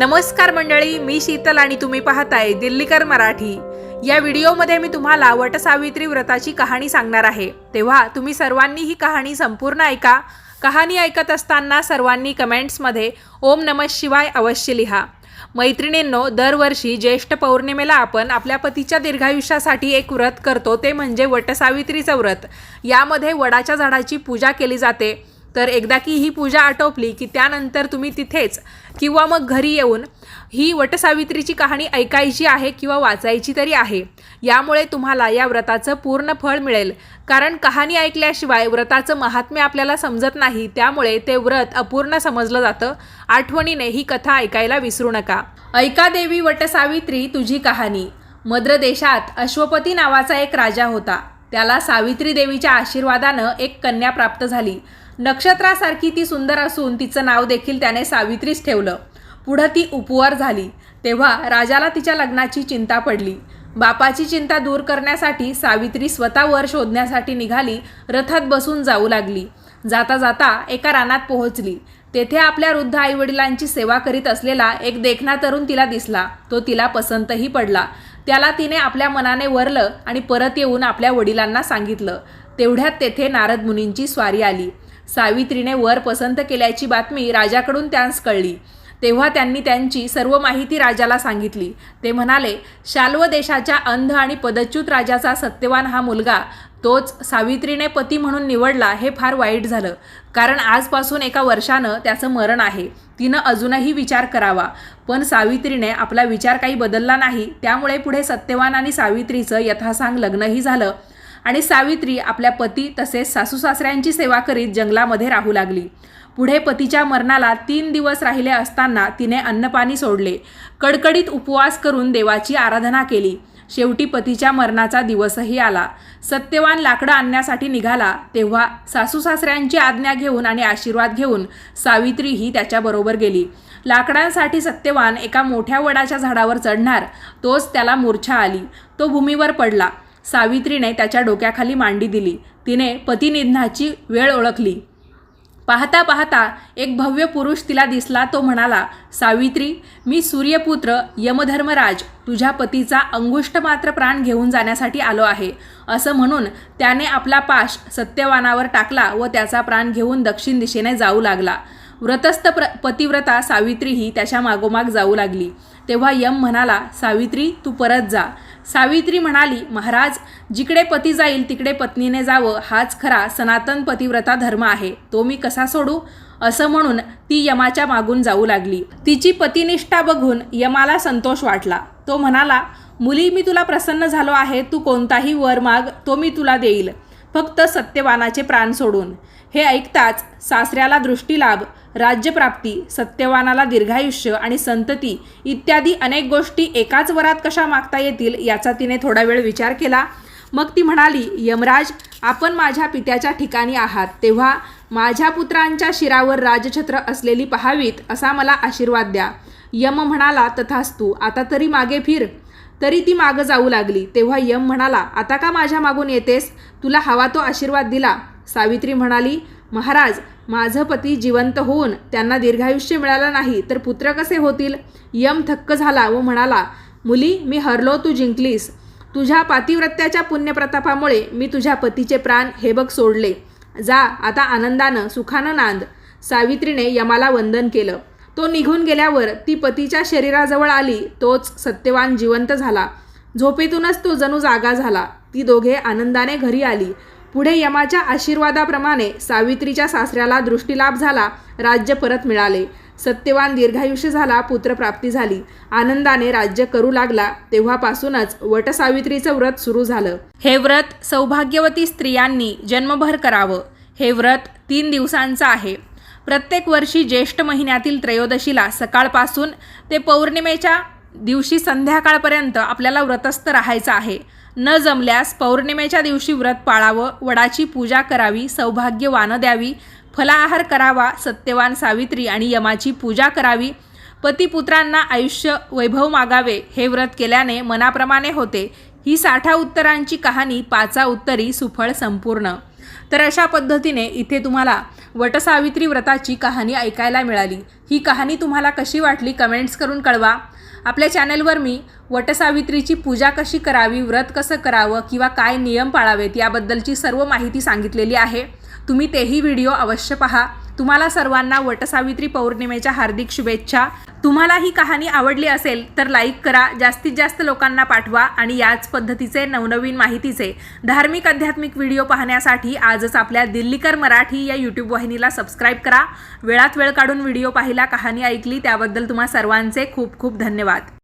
नमस्कार मंडळी मी शीतल आणि तुम्ही पाहताय दिल्लीकर मराठी. या व्हिडिओमध्ये मी तुम्हाला वटसावित्री व्रताची कहाणी सांगणार आहे. तेव्हा तुम्ही सर्वांनी ही कहाणी संपूर्ण ऐका. कहाणी ऐकत असताना सर्वांनी कमेंट्समध्ये ओम नम शिवाय अवश्य लिहा. मैत्रिणींनो दरवर्षी ज्येष्ठ पौर्णिमेला आपण आपल्या पतीच्या दीर्घायुष्यासाठी एक व्रत करतो ते म्हणजे वटसावित्रीचं व्रत. यामध्ये वडाच्या झाडाची पूजा केली जाते. तर एकदा की ही पूजा आटोपली की त्यानंतर तुम्ही तिथेच किंवा मग घरी येऊन ही वटसावित्रीची कहाणी ऐकायची आहे किंवा वाचायची तरी आहे. यामुळे तुम्हाला या व्रताचं पूर्ण फळ मिळेल. कारण कहाणी ऐकल्याशिवाय व्रताचं महात्म्य आपल्याला समजत नाही त्यामुळे ते व्रत अपूर्ण समजलं जातं. आठवणीने ही कथा ऐकायला विसरू नका. ऐका देवी वटसावित्री तुझी कहाणी. मद्र देशात अश्वपती नावाचा एक राजा होता. त्याला सावित्री देवीच्या आशीर्वादानं एक कन्या प्राप्त झाली. नक्षत्रासारखी ती सुंदर असून तिचं नाव देखील त्याने सावित्रीच ठेवलं. पुढं ती उपवार झाली. तेव्हा राजाला तिच्या लग्नाची चिंता पडली. बापाची चिंता दूर करण्यासाठी सावित्री स्वतः वर शोधण्यासाठी निघाली रथात बसून जाऊ लागली. जाता जाता एका रानात पोहोचली. तेथे आपल्या वृद्ध आईवडिलांची सेवा करीत असलेला एक देखणा तरुण तिला दिसला. तो तिला पसंतही पडला. त्याला तिने आपल्या मनाने वरलं आणि परत येऊन आपल्या वडिलांना सांगितलं. तेवढ्यात तेथे नारद मुनींची स्वारी आली. सावित्रीने वर पसंत केल्याची बातमी राजाकडून त्यांस कळली. तेव्हा त्यांनी त्यांची सर्व माहिती राजाला सांगितली. ते म्हणाले शाल्व देशाच्या अंध आणि पदच्युत राजाचा सत्यवान हा मुलगा तोच सावित्रीने पती म्हणून निवडला हे फार वाईट झालं. कारण आजपासून एका वर्षानं त्याचं मरण आहे. तिनं अजूनही विचार करावा. पण सावित्रीने आपला विचार काही बदलला नाही. त्यामुळे पुढे सत्यवान आणि सावित्रीचं यथासांग लग्नही झालं. आणि सावित्री आपल्या पती तसेच सासू सासऱ्यांची सेवा करीत जंगलामध्ये राहू लागली. पुढे पतीच्या मरणाला तीन दिवस राहिले असताना तिने अन्नपाणी सोडले. कडकडीत उपवास करून देवाची आराधना केली. शेवटी पतीच्या मरणाचा दिवसही आला. सत्यवान लाकडं आणण्यासाठी निघाला तेव्हा सासू सासऱ्यांची आज्ञा घेऊन आणि आशीर्वाद घेऊन सावित्रीही त्याच्याबरोबर गेली. लाकडांसाठी सत्यवान एका मोठ्या वडाच्या झाडावर चढणार तोच त्याला मूर्छा आली. तो भूमीवर पडला. सावित्रीने त्याच्या डोक्याखाली मांडी दिली. तिने पतिनिधनाची वेळ ओळखली. पाहता पाहता एक भव्य पुरुष तिला दिसला तो म्हणाला सावित्री मी सूर्यपुत्र यमधर्मराज तुझ्या पतीचा अंगुष्ट मात्र प्राण घेऊन जाण्यासाठी आलो आहे असं म्हणून त्याने आपला पाश सत्यवानावर टाकला व त्याचा प्राण घेऊन दक्षिण दिशेने जाऊ लागला. व्रतस्थ प्र पतिव्रता सावित्रीही त्याच्या मागोमाग जाऊ लागली. तेव्हा यम म्हणाला सावित्री तू परत जा. सावित्री म्हणाली महाराज जिकडे पती जाईल तिकडे पत्नीने जावं. हाच खरा सनातन पतिव्रता धर्म आहे. तो मी कसा सोडू? असं म्हणून ती यमाच्या मागून जाऊ लागली. तिची पतिनिष्ठा बघून यमाला संतोष वाटला. तो म्हणाला मुली मी तुला प्रसन्न झालो आहे. तू कोणताही वर माग तो मी तुला देईल. फक्त सत्यवानाचे प्राण सोडून. हे ऐकताच सासऱ्याला दृष्टीलाभ राज्यप्राप्ती सत्यवानाला दीर्घायुष्य आणि संतती इत्यादी अनेक गोष्टी एकाच वरात कशा मागता येतील याचा तिने थोडा वेळ विचार केला. मग ती म्हणाली यमराज आपण माझ्या पित्याच्या ठिकाणी आहात. तेव्हा माझ्या पुत्रांच्या शिरावर राजछत्र असलेली पहावीत असा मला आशीर्वाद द्या. यम म्हणाला तथास्तू आता तरी मागे फिर. तरी ती मागं जाऊ लागली. तेव्हा यम म्हणाला आता का माझ्या मागून येतेस? तुला हवा तो आशीर्वाद दिला. सावित्री म्हणाली महाराज माझं पती जिवंत होऊन त्यांना दीर्घायुष्य मिळालं नाही तर पुत्र कसे होतील? यम थक्क झाला व म्हणाला मुली मी हरलो तू जिंकलीस. तुझ्या पातिव्रत्याच्या पुण्यप्रतापामुळे मी तुझ्या पतीचे प्राण हे बघ सोडले. जा आता आनंदानं सुखानं नांद. सावित्रीने यमाला वंदन केलं. तो निघून गेल्यावर ती पतीच्या शरीराजवळ आली तोच सत्यवान जिवंत झाला. झोपेतूनच तो जणू जागा झाला. ती दोघे आनंदाने घरी आली. पुढे यमाच्या आशीर्वादाप्रमाणे सावित्रीच्या सासऱ्याला दृष्टीलाभ झाला राज्य परत मिळाले. सत्यवान दीर्घायुष्य झाला पुत्रप्राप्ती झाली. आनंदाने राज्य करू लागला. तेव्हापासूनच वटसावित्रीचं व्रत सुरू झालं. हे व्रत सौभाग्यवती स्त्रियांनी जन्मभर करावं. हे व्रत तीन दिवसांचं आहे. प्रत्येक वर्षी ज्येष्ठ महिन्यातील त्रयोदशीला सकाळपासून ते पौर्णिमेच्या दिवशी संध्याकाळपर्यंत आपल्याला व्रतस्थ राहायचं आहे. न जमल्यास पौर्णिमेच्या दिवशी व्रत पाळावं वडाची पूजा करावी सौभाग्यवानं द्यावी फलाहार करावा सत्यवान सावित्री आणि यमाची पूजा करावी पतिपुत्रांना आयुष्य वैभव मागावे हे व्रत केल्याने मनाप्रमाणे होते. ही साठा उत्तरांची कहाणी पाचा उत्तरी सुफळ संपूर्ण. तर अशा पद्धतीने इथे तुम्हाला वटसावित्री व्रताची कहाणी ऐकायला मिळाली. ही कहाणी तुम्हाला कशी वाटली कमेंट्स करून कळवा. आपल्या चॅनलवर मी वटसावित्रीची पूजा कशी करावी व्रत कसं करावं किंवा काय नियम पाळावेत याबद्दलची सर्व माहिती सांगितलेली आहे. तुम्ही तेही व्हिडिओ अवश्य पहा. तुम्हाला सर्वांना वटसावित्री पौर्णिमेच्या हार्दिक शुभेच्छा. तुम्हाला ही कहाणी आवडली असेल तर लाईक करा जास्तीत जास्त लोकांना पाठवा आणि याच पद्धतीचे नवनवीन माहितीचे धार्मिक आध्यात्मिक व्हिडिओ पाहण्यासाठी आजच आपल्या दिल्लीकर मराठी या यूट्यूब वाहिनीला सबस्क्राईब करा. वेळात वेळ काढून व्हिडिओ पाहिला कहाणी ऐकली त्याबद्दल तुम्हा सर्वांचे खूप खूप धन्यवाद.